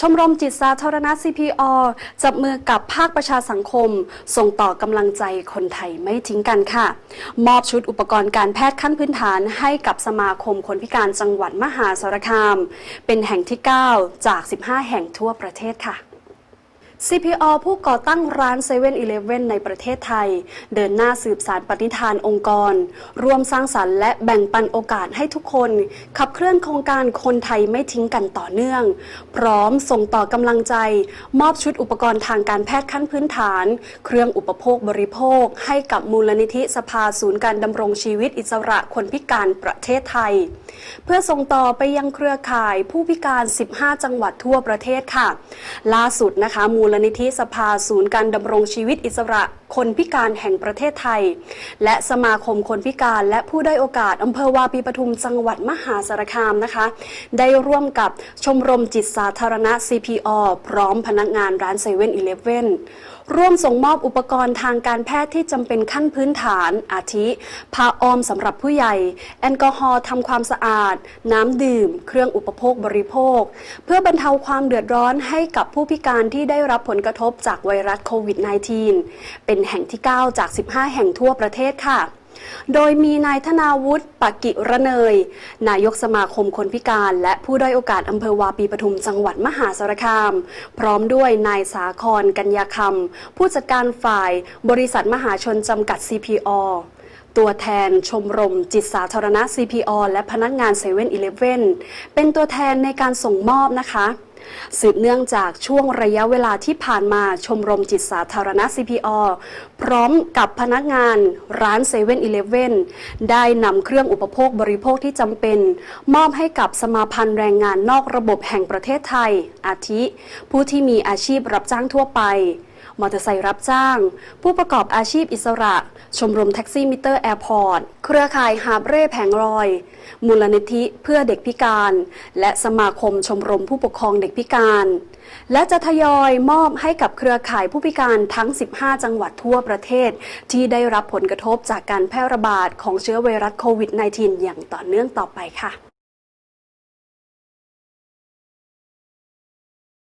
ชมรมจิตสาธารณะ CPO จับมือกับภาคประชาสังคม ส่งต่อกำลังใจคนไทยไม่ทิ้งกันค่ะ มอบชุดอุปกรณ์การแพทย์ขั้นพื้นฐานให้กับสมาคมคนพิการจังหวัดมหาสารคาม เป็นแห่งที่ 9 จาก 15 แห่งทั่วประเทศค่ะ CPO ผู้ก่อตั้งร้าน7 e เ e ่ e อในประเทศไทย เดินหน้าสืบสารปฏิฐานองค์กร ร่วมสร้างสรรค์และแบ่งปันโอกาสให้ทุกคน ขับเคลื่อนโครงการคนไทยไม่ทิ้งกันต่อเนื่อง พร้อมส่งต่อกำลังใจ มอบชุดอุปกรณ์ทางการแพทย์ขั้นพื้นฐาน เครื่องอุปโภคบริโภค ให้กับมูลนิธิสภาศูนย์การดำรงชีวิตอิสระคนพิการประเทศไทย เพื่อส่งต่อไปยังเครือข่ายผู้พิการ 15 จังหวัดทั่วประเทศค่ะ ล่าสุดนะคะมูลลนิธิสภาศูนย์การดำรงชีวิตอิสระคนพิการแห่งประเทศไทย และสมาคมคนพิการและผู้ได้โอกาสอำเภอวาปีปทุมจังหวัดมหาสารคามนะคะ ได้ร่วมกับชมรมจิตสาธารณะ CPO พร้อมพนักงานร้านเซเว่นอีเลฟเว่น ร่วมส่งมอบอุปกรณ์ทางการแพทย์ที่จำเป็นขั้นพื้นฐาน อาทิผ้าอ้อมสำหรับผู้ใหญ่ แอลกอฮอล์ทำความสะอาด น้ำดื่ม เครื่องอุปโภคบริโภค เพื่อบรรเทาความเดือดร้อนให้กับผู้พิการที่ได้รับผลกระทบจากไวรัสโควิด -19 เป็นแห่งที่ 9 จาก 15 แห่งทั่วประเทศค่ะ โดยมีนายธนาวุฒิปกิระเนย นายกสมาคมคนพิการ และผู้ด้อยโอกาสอำเภอวาปีปทุมจังหวัดมหาสารคาม พร้อมด้วยนายสาครกัญญาคำผู้จัดการฝ่ายบริษัทมหาชนจำกัด CPO ตัวแทนชมรมจิตสาธารณะ CPO และพนักงาน7 e เ e ่ e อเป็นตัวแทนในการส่งมอบนะคะ สืบเนื่องจากช่วงระยะเวลาที่ผ่านมาชมรมจิตสาธารณะ CPO พร้อมกับพนักงานร้าน7 e เ e ่ e ได้นำเครื่องอุปโภคบริโภคที่จำเป็น มอบให้กับสมาพันธ์แรงงานนอกระบบแห่งประเทศไทย อาทิ ผู้ที่มีอาชีพรับจ้างทั่วไปมอเตอร์ไซค์รับจ้าง ผู้ประกอบอาชีพอิสระ ชมรมแท็กซี่มิเตอร์แอร์พอร์ต เครือข่ายหาบเร่แผงลอย มูลนิธิเพื่อเด็กพิการ และสมาคมชมรมผู้ปกครองเด็กพิการ และจะทยอยมอบให้กับเครือข่ายผู้พิการทั้ง 15 จังหวัดทั่วประเทศ ที่ได้รับผลกระทบจากการแพร่ระบาดของเชื้อไวรัสโควิด -19 อย่างต่อเนื่องต่อไปค่ะ